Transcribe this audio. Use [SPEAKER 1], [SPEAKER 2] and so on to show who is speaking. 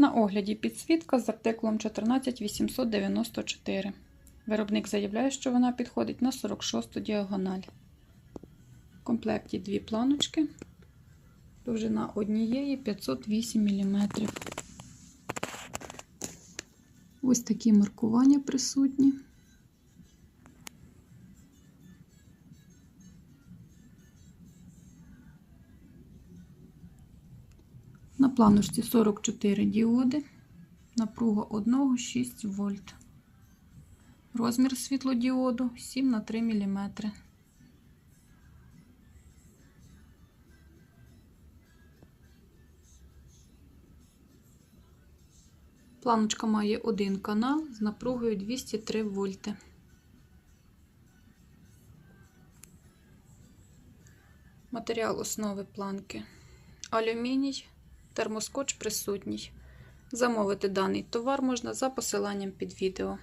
[SPEAKER 1] На огляді підсвітка з артиклом 14894. Виробник заявляє, що вона підходить на 46 діагональ. В комплекті дві планочки. Довжина однієї 508 мм. Ось такі маркування присутні. Планочці 44 діоди, напруга 1 6 вольт. Розмір світлодіоду 7 на 3 мм. Планочка має один канал з напругою 203 вольти. Матеріал основи планки алюміній, термоскотч присутній. Замовити даний товар можна за посиланням під відео.